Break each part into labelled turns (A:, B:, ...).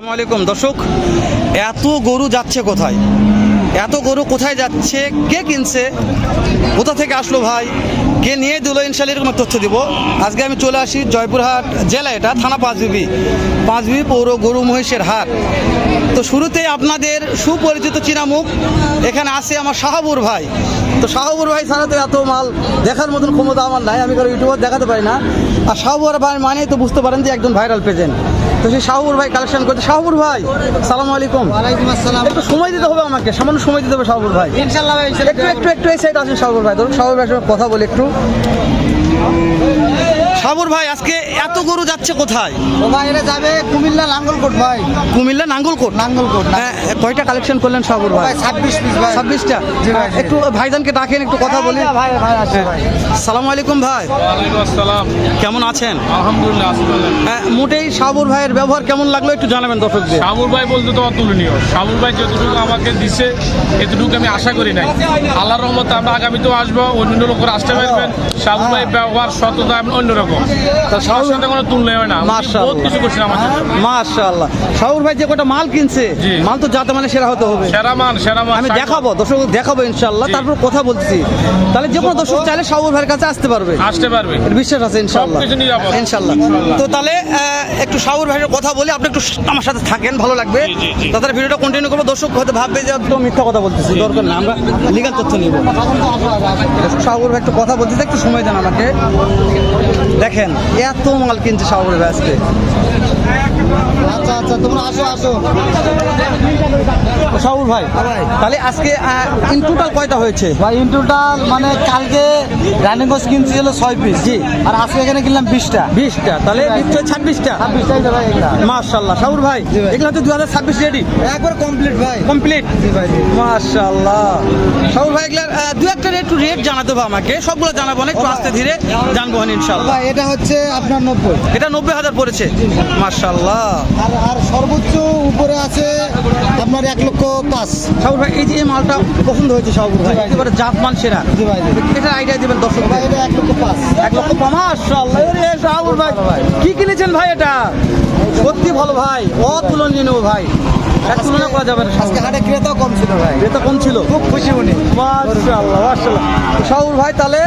A: আলাইকুম, দর্শক, এত গরু যাচ্ছে কোথায়? এত গরু কোথায় যাচ্ছে? কে কিনছে? কোথা থেকে আসলো ভাই? কে নিয়ে দিল? ইনশাল্লাহ এরকম তথ্য দিব। আজকে আমি চলে আসি জয়পুরহাট জেলা, এটা থানা পাঁচবিবি। পাঁচবিবি পৌর গরু মহিষের হাট। তো শুরুতে আপনাদের সুপরিচিত চিনামুখ, এখানে আসে আমার শাহাবুর ভাই। তো শাহাবুর ভাই ছাড়া তো এত মাল দেখার মতন ক্ষমতা আমার নাই, আমি কারও ইউটিউবার দেখাতে পারি না। আর শাহাবুর ভাই মানেই তো বুঝতে পারেন যে একজন ভাইরাল পেজেন্ট তো সেই শাহপুর ভাই কালেকশন করছে শাহপুর ভাই সালাম আলাইকুম।
B: ওয়ালাইকুম আসসালাম।
A: একটু সময় দিতে হবে আমাকে সামান্য সময় দিতে হবে শাহপুর ভাই।
B: ইনশাআল্লাহ ভাই
A: একটু একটু একটু এই সাইড আসেন শাহপুর ভাই ধরুন শাহপুর সঙ্গে কথা বলি একটু। শাহাবুর ভাই আজকে এত গরু যাচ্ছে কোথায়?
B: ও ভাই এটা যাবে কুমিল্লা লাঙ্গলকোট ভাই।
A: কুমিল্লা নাঙ্গলকোট
B: নাঙ্গলকোট
A: হ্যাঁ, কয়টা কালেকশন করলেন শাহাবুর ভাই?
B: ভাই ছাব্বিশ পিস ভাই।
A: ছাব্বিশটা?
B: জি ভাই,
A: একটু ভাইজানকে ডাকেন একটু কথা বলি
B: ভাই ভাই আসে ভাই।
A: সালাম আলাইকুম ভাই।
C: ওয়ালাইকুম আসসালাম।
A: কেমন আছেন?
C: আলহামদুলিল্লাহ আসসালাম
A: হ্যাঁ, মোটেই শাহাবুর ভাইয়ের ব্যবহার কেমন লাগল একটু জানাবেন দর্শকদের।
C: শামুর ভাই বলতে তো অতুলনীয় শামুর ভাই যতটুকু আমাকে দিছে এতটুকু আমি আশা করি নাই। আল্লাহর রহমতে আমরা আগামীতেও আসব অন্য লোকের আসতে পারবেন। শামুর ভাই ব্যবহার সততা এমন তার কোনো হয় না।
A: মাশাআল্লাহ।
C: কিছু করছেন আমার জন্য
A: মাশাআল্লাহ। শাহুর ভাই যে কটা মাল কিনছে মাল তো যাতে মানে সেরা হতে হবে।
C: সেরা মান সেরা
A: আমি দেখাবো দর্শক দেখাবো তারপর কথা তাহলে যে কোনো দর্শক চাইলে ভাইয়ের কাছে আসতে পারবে।
C: আসতে পারবে।
A: বিশ্বাস আছে। তো তাহলে একটু ভাইয়ের কথা বলি। আপনি একটু আমার সাথে থাকেন ভালো লাগবে। তাদের ভিডিওটা কন্টিনিউ করব। দর্শক হয়তো ভাববে যে একটু মিথ্যা কথা বলতেছি দরকার না আমরা লিগাল তথ্য নিব। শাহুর ভাই একটু কথা বলতেছে একটু সময় দেন আমাকে। দেখেন এত মাল কিনছে শাহুর ব্যস্ত
B: আচ্ছা আচ্ছা তোমরা আসো আসো।
A: শাহুর ভাই। তাহলে আজকে ইন টোটাল কয়টা হয়েছে?
B: ভাই ইন টোটাল মানে কালকে রানিং গোস কিনছি হলো ছয় পিস
A: জি।
B: আর আজকে এখানে কিনলাম বিশটা।
A: বিশটা তাহলে নিশ্চয় ছাব্বিশটা?
B: ছাব্বিশটাই তো ভাই এগুলা।
A: মার্শাল্লাহ শাহুর ভাই এগুলো তো দু হাজার ছাব্বিশ রেডি
B: একবার কমপ্লিট ভাই।
A: কমপ্লিট
B: জি ভাই।
A: মার্শাল্লাহ শাহুর ভাই এগুলার আহ, দু একটা একটু রেট জানাতে হবে আমাকে। সবগুলো জানাব না একটু আস্তে ধীরে জানব ইনশাল্লাহ
B: এটা হচ্ছে আপনার নব্বই।
A: এটা নব্বই হাজার পড়েছে। মার্শাল্লাহ
B: আর আর সর্বোচ্চ উপরে আছে আপনার এক লক্ষ পাঁচ।
A: শাহুর ভাই এই যে মালটা পছন্দ হয়েছে শাহুর ভাই। একেবারে জাত মান সেরা।
B: জি ভাই জি।
A: এটার আইডিয়া দেবেন দর্শক
B: ভাই এটা এক লক্ষ পাঁচ।
A: এক লক্ষ রে শাহুর ভাই। কি কিনেছেন ভাই এটা? সত্যি ভালো ভাই অতুলনীয় ভাই। এক তুলনা করা যাবে না
B: আজকে হাটে ক্রেতাও কম ছিল ভাই।
A: এটা কম ছিল?
B: খুব খুশি উনি।
A: মাশাআল্লাহ মাশাআল্লাহ। শাহুর ভাই তাহলে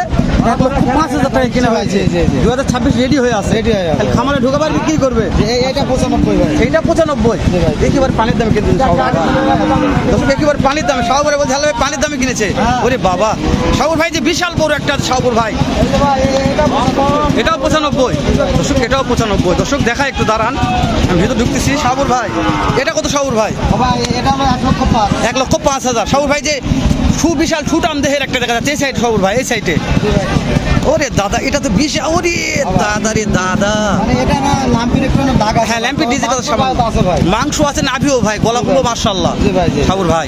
A: এক লক্ষ পাঁচ হাজার টাকা কিনা? হয়েছে। দু হাজার ছাব্বিশ রেডি হয়ে আছে।
B: Ready হয়ে আছে।
A: খামারে ঢোকাবার বিক্রি করবে?
B: এইটা পঁচানব্বই
A: এইটা পঁচানব্বই? একেবারে পানির দামে কিনতে দর্শক একেবারে পানির দামে। শাহপুরে বলছে হ্যালো পানির দামে কিনেছে?
B: হ্যাঁ।
A: ওরে বাবা। শাহপুর ভাই যে বিশাল বড় একটা শাহপুর ভাই। এটাও পঁচানব্বই। দর্শক এটাও পঁচানব্বই। দর্শক দেখা একটু দাঁড়ান। আমি ভিতর ঢুকতেছি। শাহপুর ভাই এটা কত শাহপুর ভাই?
B: এটা এক লক্ষ পাঁচ।
A: হাজার। শাহপুর ভাই যে সুবিশাল সুটাম দেহের একটা দেখা যাচ্ছে। এই সাইড শাহপুর ভাই এই সাইডে। ওরে দাদা এটা তো বিশাল ওরে দাদা রে দাদা। হ্যাঁ ল্যাম্পি ডিজিটাল
B: মাংস আছে ভাই।
A: মাংস আছে নাভিও ভাই গলাগুলো মার্শাল্লাহ ঠাকুর ভাই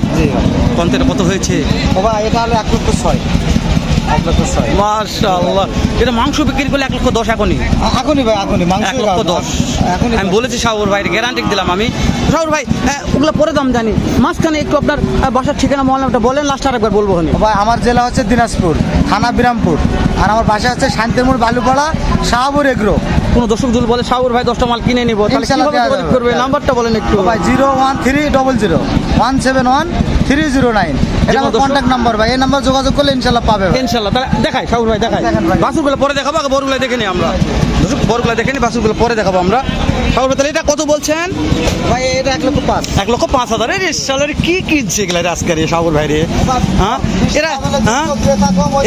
A: কন্তের কত হয়েছে।
B: ও ভাই এটা হলো এক লক্ষ ছয়।
A: এটা মাংস বিক্রি করলে এক লক্ষ দশ এখনই।
B: আ- এখনই ভাই এখনই। মাংস
A: এক লক্ষ দশ।
B: এখনই
A: আমি বলেছি শাহুর ভাই গ্যারান্টি দিলাম আমি। শাহুর ভাই হ্যাঁ, ওগুলো পরে দাম জানি। মাঝখানে একটু আপনার বাসার ঠিকানা মহলামটা বলেন লাস্ট আরেকবার বলব
B: ভাই আমার জেলা হচ্ছে দিনাজপুর থানা বিরামপুর। আর আমার বাসা হচ্ছে শান্তিমুর বালুপাড়া শাহাবুর এগ্রো।
A: কোনো দর্শক দুল বলে সাউর ভাই দশটা মাল কিনে নিবো। তাহলে
B: ইনশাল্লাহ
A: কীভাবে যোগাযোগ করবে? নাম্বারটা বলেন একটু।
B: ভাই zero one three double zero one seven one three zero nine. এটা আমার কন্ট্যাক্ট নাম্বার ভাই। এই নাম্বার যোগাযোগ করলে ইনশাল্লাহ পাবে।
A: ইনশাল্লাহ তাহলে দেখাই সাউর ভাই দেখাই।
B: বাসুর বেলা
A: বাসুরগুলো পরে দেখাবো আগে বড়গুলো দেখে নিই আমরা। দর্শক বড়গুলো দেখে নিই বাসুরগুলো পরে দেখাবো আমরা। ভাই তাহলে এটা কত বলছেন?
B: ভাই এটা এক লক্ষ পাঁচ।
A: এক লক্ষ পাঁচ হাজার। রে সালারি কি কিনছে এগুলা আজকে রে শাহুর ভাই রে হ্যাঁ? এরা হ্যাঁ?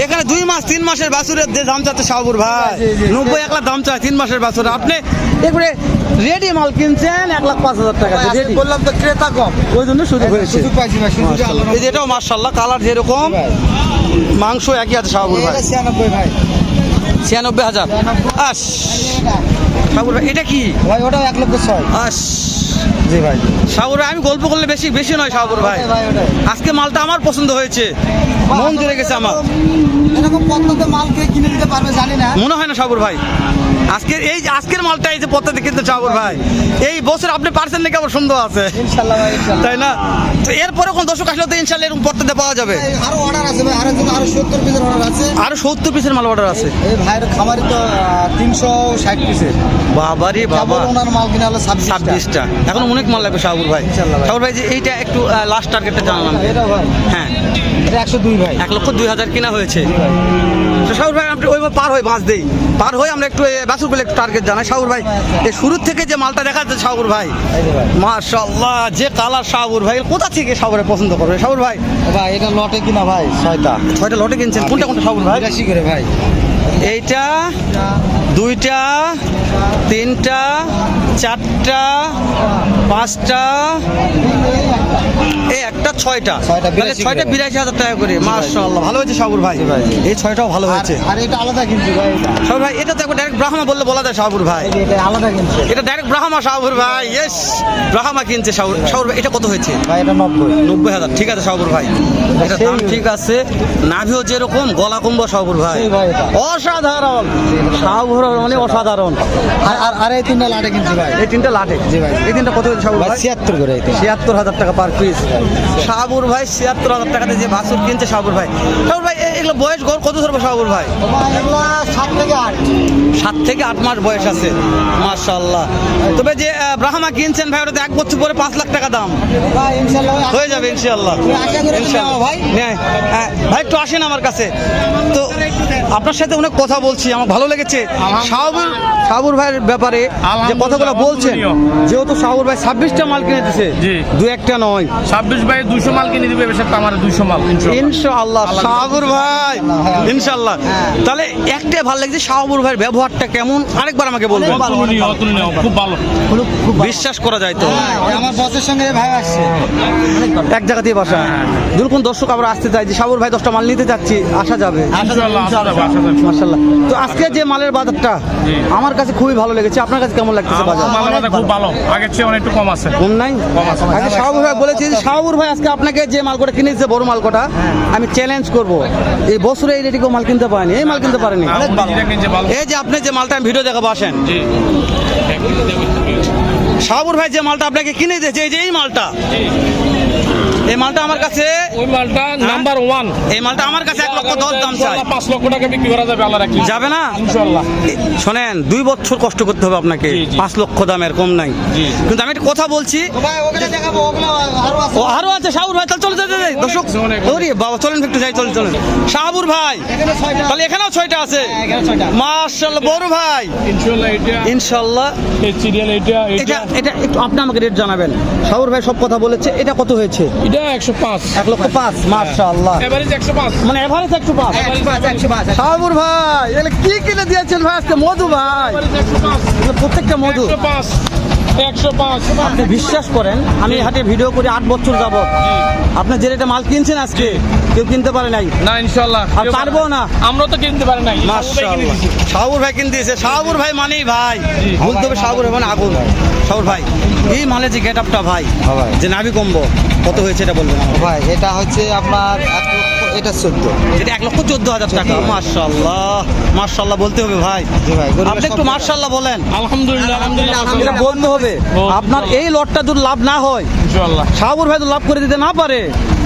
A: এখানে দুই মাস তিন মাসের বাছুরের যে দাম চাচ্ছে শাহপুর ভাই। নব্বই এক লাখ দাম চায় তিন মাসের বাছুর আপনি এবারে রেডি মাল কিনছেন এক লাখ পাঁচ হাজার টাকা রেডি
B: বললাম তো ক্রেতা কম।
A: ওই জন্য সুযোগ হয়েছে। এই যে এটাও মার্শাল্লাহ কালার যেরকম মাংস একই আছে শাহপুর ভাই।
B: ভাই।
A: ছিয়ানব্বই হাজার। আস। বাবুর ভাই এটা কি?
B: ভাই ওটাও এক লক্ষ ছয়।
A: আস।
B: জি ভাই।
A: সাগর আমি গল্প করলে বেশি বেশি নয় সাগর ভাই। আজকে মালটা আমার পছন্দ হয়েছে। মন জুড়ে গেছে আমার।
B: এরকম পদ্ধতি মাল কে কিনে দিতে পারবে জানি না।
A: মনে হয় না সাগর ভাই। আজকের এই আজকের মালটা এই যে পথে কিন্তু চাবর ভাই। এই বছর আপনি পারছেন নাকি? আবার সুন্দর আছে। তাই না? তো এরপরে কোন দর্শক আসলে তো ইনশাল্লাহ এরকম পথে পাওয়া যাবে?
B: আরও অর্ডার আছে ভাই আরও আরও সত্তর পিসের অর্ডার আছে।
A: আরও সত্তর পিসের মাল অর্ডার আছে।
B: এই ভাইয়ের খামারে তো তিনশো ষাট পিসের
A: বাবারে বাবা।
B: ওনার মাল কিনা হলো ছাব্বিশ
A: ছাব্বিশটা। এখন অনেক মাল লাগবে শাহপুর ভাই।
B: ইনশাল্লাহ ভাই।
A: যে এইটা একটু লাস্ট টার্গেটটা জানালাম।
B: এটা ভাই।
A: হ্যাঁ।
B: একশো দুই ভাই।
A: এক লক্ষ দুই হাজার কিনা হয়েছে। তো শাহুর ভাই আপনি ওইভাবে পার হয়ে বাঁচ দেই। পার হয়ে আমরা একটু বাসুর বলে একটু টার্গেট জানাই। শাহুর ভাই এই শুরুর থেকে যে মালটা দেখা যাচ্ছে শাহুর ভাই
B: এই যে
A: কালার শাহুর ভাই কোথা থেকে শাহুরে পছন্দ করবে? শাহুর ভাই
B: ভাই এটা লটে কিনা ভাই? ছয়টা।
A: ছয়টা লটে কিনছেন? কোনটা কোনটা শাহুর ভাই?
B: বিরাশি করে ভাই।
A: এইটা দুইটা তিনটা চারটা পাঁচটা একটা ছয়টা।
B: ছয়টা,
A: তাহলে
B: বিরাশি
A: ছয়টা বিরাশি হাজার টাকা করে মাশাল্লাহ ভালো হয়েছে শাহুর ভাই। এই ছয়টাও ভালো হয়েছে।
B: আর এটা আলাদা ভাই। এটা
A: শাহুর ভাই এটা তো ডাইরেক্ট ব্রাহ্মা বললে বলা যায় শাহুর ভাই।
B: এটা আলাদা কিনছে
A: এটা ডাইরেক্ট ব্রাহ্মা শাহুর ভাই। ইয়েস ব্রাহ্মা কিনছে শাহুর শাহুর ভাই এটা কত হয়েছে?
B: ভাই এটা নব্বই।
A: নব্বই হাজার। ঠিক আছে শাহুর ভাই। এটা দাম ঠিক আছে। নাভিও যেরকম গলা কুম্ভ শাহুর ভাই। অসাধারণ। শাহুর মানে অসাধারণ।
B: আর আর এই তিনটা লাটে কিনছি ভাই।
A: এই তিনটা লাটে।
B: জি ভাই।
A: এই তিনটা কত হয়েছে শাহুর
B: ভাই
A: ভাই?
B: ছিয়াত্তর করে এই তিনটা।
A: ছিয়াত্তর হাজার টাকা পার পিস শাহাবুর ভাই ছিয়াত্তর হাজার টাকাতে যে বাছুর কিনছে শাহাবুর ভাই। শাহাবুর ভাই এগুলো বয়স গড় কত ধরবো শাহাবুর ভাই?
B: সাত থেকে আট।
A: সাত থেকে আট মাস বয়স আছে মাশাল্লাহ তবে যে ব্রাহ্মা কিনছেন ভাই ওটা এক বছর পরে পাঁচ লাখ টাকা দাম। হয়ে যাবে ইনশাল্লাহ
B: ভাই।
A: হ্যাঁ, ভাই একটু আসেন আমার কাছে। তো আপনার সাথে অনেক কথা বলছি আমার ভালো লেগেছে। শাহাবুর শাহাবুর ভাইয়ের ব্যাপারে যে কথাগুলো বলছেন যেহেতু শাহাবুর ভাই ছাব্বিশটা মাল কিনে দিছে দু একটা নয়।
C: ছাব্বিশ বাই দুশো মাল কিনে দিবে এবার আমার দুশো মাল।
A: ইনশাআল্লাহ শাহাবুর ভাই ইনশাআল্লাহ। তাহলে একটাই ভালো লাগছে শাহাবুর ভাইয়ের ব্যবহারটা কেমন? আরেকবার আমাকে বলবেন।
C: খুব ভালো।
A: বিশ্বাস করা যায় তো।
B: হ্যাঁ, আমার বসের সঙ্গে ভাই আসছে।
A: এক জায়গাতেই বাসা। যদি কোন দর্শক আমরা আসতে চাই যে শাহাবুর ভাই দশটা মাল নিতে যাচ্ছি আসা যাবে। মার্শাল্লাহ তো আজকে যে মালের বাজারটা আমার কাছে খুবই ভালো লেগেছে। আপনার কাছে কেমন লাগতেছে বাজার?
C: খুব ভালো। আগের চেয়ে অনেক একটু কম আছে।
A: কম নাই?
C: কম আছে।
A: আজকে শাহাবুর ভাই বলেছি যে শাহাবুর ভাই আজকে আপনাকে যে মাল করে কিনেছে বড় মালকোটা আমি চ্যালেঞ্জ করব। এই বছরে এই রেটে কেউ মাল কিনতে পারেনি এই মাল কিনতে পারেনি। এই যে আপনি যে মালটা আমি ভিডিও দেখাবো আসেন। সাবুর ভাই যে মালটা আপনাকে কিনে দিয়েছে এই যে এই মালটা।
C: জি।
A: এই মালটা আমার কাছে
C: ওই মালটা নাম্বার ওয়ান
A: এই মালটা আমার কাছে এক লক্ষ দশ দাম চাই।
C: পাঁচ লক্ষ টাকা বিক্রি করা যাবে আল্লাহ
A: যাবে না?
C: ইনশাল্লাহ
A: শোনেন দুই বছর কষ্ট করতে হবে আপনাকে। পাঁচ লক্ষ দামের কম নাই। কিন্তু আমি একটা কথা বলছি।
B: আরও আছে।
A: ও আরও আছে শাহুর ভাই। তাহলে চলে যাবে দর্শক ওরে বাবা চলেন একটু যাই চলেন চলেন। শাহাবুর ভাই তাহলে এখানেও ছয়টা আছে?
B: হ্যাঁ,
A: মার্শাল্লাহ বড় ভাই।
C: ইনশাল্লাহ এটা এটা
A: একটু আপনি আমাকে রেট জানাবেন। শাহুর ভাই সব কথা বলেছে। এটা কত হয়েছে?
C: এটা একশো পাঁচ।
A: এক লক্ষ পাঁচ মার্শাল্লাহ
C: এভারেজ একশো পাঁচ।
A: মানে এভারেজ একশো পাঁচ।
B: একশো পাঁচ একশো
A: ভাই এগুলো কি কিনে দিয়েছেন ভাই আজকে? মধু ভাই।
C: একশো পাঁচ।
A: এগুলো প্রত্যেকটা মধু।
C: পাঁচ।
A: আপনি বিশ্বাস করেন আমি এই হাটে ভিডিও করে আট বছর যাব আপনি যে রেটে মাল কিনছেন আজকে কেউ কিনতে পারে নাই।
C: না ইনশাল্লাহ।
A: আর পারব না।
C: আমরা তো কিনতে পারি নাই।
A: মাশাআল্লাহ। শাহুর ভাই কিনতে দিয়েছে। শাহুর ভাই মানেই ভাই। বলতে হবে শাহুর ভাই মানে আগুন। শাহুর ভাই এই মানে যে গেট আপটা ভাই
B: হ্যাঁ ভাই।
A: যে নাভি কম্বো কত হয়েছে এটা বলবেন?
B: ভাই এটা হচ্ছে আপনার এটা চোদ্দ।
A: এটা এক লক্ষ চোদ্দ হাজার টাকা। মার্শাল্লাহ মার্শাল্লাহ বলতে হবে ভাই।
B: ভাই,
A: আপনি একটু মার্শাল্লাহ বলেন।
C: আলহামদুলিল্লাহ
A: হবে। আপনার এই লটটা যদি লাভ না হয় শাহুর ভাই তো লাভ করে দিতে না পারে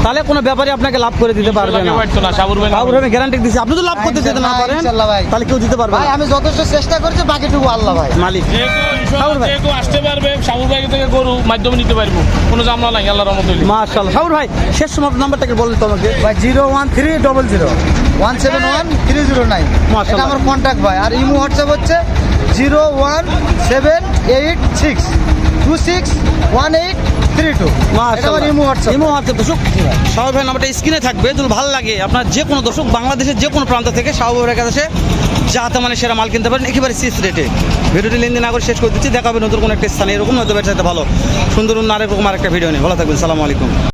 A: তাহলে কোনো ব্যাপারে আপনাকে লাভ করে দিতে পারবে না।
C: সাবুর ভাই
A: ভাই গ্যারান্টি দিচ্ছি আপনি তো লাভ করতে দিতে না পারেন
B: ভাই।
A: তাহলে কেউ দিতে পারবে
B: ভাই আমি যথেষ্ট চেষ্টা করছি বাকিটুকু আল্লাহ ভাই।
A: মালিক। সাবুর ভাই।
C: মাধ্যমে নিতে পারব। কোনো জামলা নাই আল্লাহ রহমতুল্লাহ
A: মাশাআল্লাহ। শাহুর ভাই শেষ সময় নাম্বারটাকে বলেন তো আমাকে
B: ভাই zero one three double zero. One seven one three zero nine. এটা আমার কন্ট্যাক্ট ভাই। আর ইমো হোয়াটসঅ্যাপ হচ্ছে zero one seven eight six two six one eight three two. এটা ইমো হোয়াটসঅ্যাপ।
A: ইমো হোয়াটসঅ্যাপ দর্শক শাহুর ভাই নাম্বারটা স্ক্রিনে থাকবে যদি ভালো লাগে আপনার যে কোনো দর্শক বাংলাদেশের যে কোনো প্রান্ত থেকে শাহুর ভাইয়ের কাছে যাতে মানে সেরা মাল কিনতে পারেন, একেবারে সিস রেটে ভিডিওটি লেনদেন আগে শেষ করে দিচ্ছি দেখাবে নতুন কোনো একটা স্থানে। এরকম নয়তো ব্যবসাতে ভালো। সুন্দর অন্য আরেক রকম আরেকটা ভিডিও নিয়ে। ভালো থাকবেন, সালামু আলাইকুম।